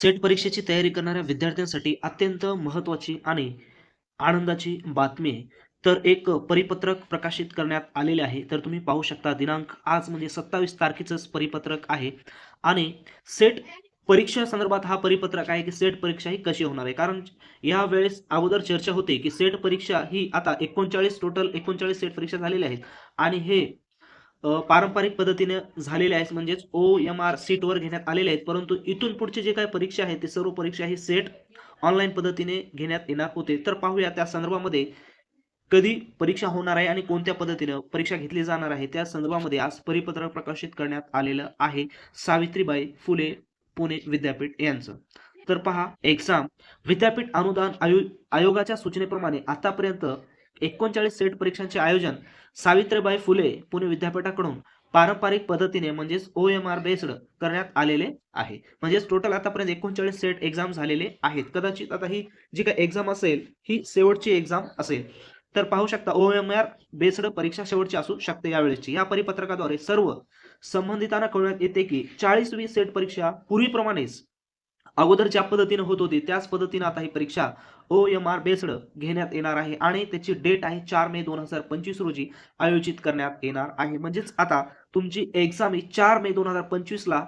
Set परीक्षेची तयारी करणाऱ्या विद्यार्थ्यांसाठी अत्यंत महत्त्वाची आणि आनंदाची बातमी आहे. तर एक परिपत्रक प्रकाशित करण्यात आलेले आहे. तर तुम्ही पाहू शकता दिनांक आज म्हणजे 27 तारखेचंच परिपत्रक आहे आणि सेट परीक्षा संदर्भात हा परिपत्रक आहे, की सेट परीक्षा ही कशी होणार आहे. कारण यावेळेस अगोदर चर्चा होते, की सेट परीक्षा ही आता 39 टोटल 39 सेट परीक्षा झालेल्या आहेत आणि हे पारंपरिक पद्धतीने झालेले आहेत म्हणजेच ओ-एम-आर सीटवर घेण्यात आलेले आहेत. परंतु इथून पुढचे जे काही परीक्षा आहे, ते सर्व परीक्षा ही सेट ऑनलाईन पद्धतीने घेण्यात येणार होते. तर पाहूया त्या संदर्भामध्ये कधी परीक्षा होणार आहे आणि कोणत्या पद्धतीनं परीक्षा घेतली जाणार आहे, त्या संदर्भामध्ये आज परिपत्रक प्रकाशित करण्यात आलेलं आहे. सावित्रीबाई फुले पुणे विद्यापीठ यांचं. तर पहा एक्झाम विद्यापीठ अनुदान आयो आयोगाच्या सूचनेप्रमाणे आतापर्यंत 39 सेट परीक्षांचे आयोजन सावित्रीबाई फुले पुणे विद्यापीठाकडून पारंपरिक पद्धतीने म्हणजेच ओ-एम-आर बेस्ड करण्यात आलेले आहे. म्हणजेच टोटल आतापर्यंत 39 सेट एक्झाम झालेले आहेत. कदाचित आता ही जी काही एक्झाम असेल, ही शेवटची एक्झाम असेल. तर पाहू शकता ओ-एम-आर बेस्ड परीक्षा शेवटची असू शकते यावेळेसची. या परिपत्रकाद्वारे सर्व संबंधितांना कळवण्यात येते, की 40वी सेट परीक्षा पूर्वीप्रमाणेच अगोदर ज्या पद्धतीने होत होती, त्याच पद्धतीने आता ही परीक्षा ओ-एम-आर बेस्ड घेण्यात येणार आहे आणि त्याची डेट आहे चार मे 2025 रोजी आयोजित करण्यात येणार आहे. म्हणजेच आता तुमची एक्झाम ही चार मे 2025 ला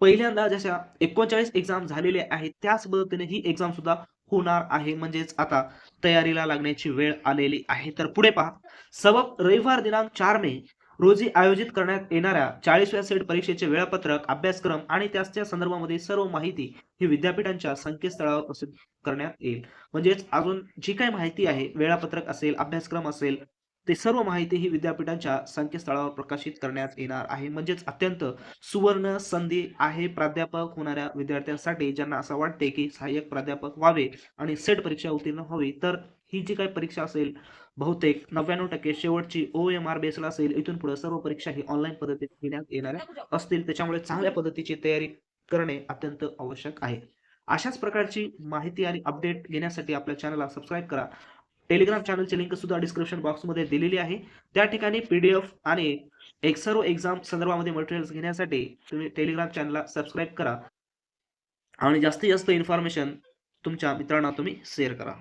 पहिल्यांदा जशा 39 एक्झाम झालेल्या आहेत, त्याच पद्धतीने ही एक्झाम सुद्धा होणार आहे. म्हणजेच आता तयारीला लागण्याची वेळ आलेली आहे. तर पुढे पहा सबब रविवार दिनांक चार मे रोजी आयोजित करण्यात येणाऱ्या 40व्या सेट परीक्षेचे वेळापत्रक, अभ्यासक्रम आणि त्याच्या संदर्भामध्ये सर्व माहिती ही विद्यापीठांच्या संकेतस्थळावर प्रसिद्ध करण्यात येईल. म्हणजेच अजून जी काही माहिती आहे, वेळापत्रक असेल, अभ्यासक्रम असेल, ते सर्व माहिती ही विद्यापीठांच्या संकेतस्थळावर प्रकाशित करण्यात येणार आहे. म्हणजेच अत्यंत सुवर्ण संधी आहे प्राध्यापक होणाऱ्या विद्यार्थ्यांसाठी, ज्यांना असं वाटते, की सहाय्यक प्राध्यापक व्हावे आणि सेट परीक्षा उत्तीर्ण व्हावी. तर ही जी काही परीक्षा असेल, बहुतेक 99% शेवटची ओ-एम-आर बेसला असेल. इथून पुढे सर्व परीक्षा ही ऑनलाईन पद्धतीने घेण्यात येणाऱ्या असतील. त्याच्यामुळे चांगल्या पद्धतीची तयारी करणे अत्यंत आवश्यक आहे. अशाच प्रकारची माहिती आणि अपडेट घेण्यासाठी आपल्या चॅनलला सबस्क्राईब करा. टेलिग्राम चॅनलची लिंक सुद्धा डिस्क्रिप्शन बॉक्समध्ये दिलेली आहे. त्या ठिकाणी पी-डी-एफ आणि एक सर्व एक्झाम संदर्भामध्ये मटेरियल्स घेण्यासाठी तुम्ही टेलिग्राम चॅनलला सबस्क्राईब करा आणि जास्तीत जास्त इन्फॉर्मेशन तुमच्या मित्रांना तुम्ही शेअर करा.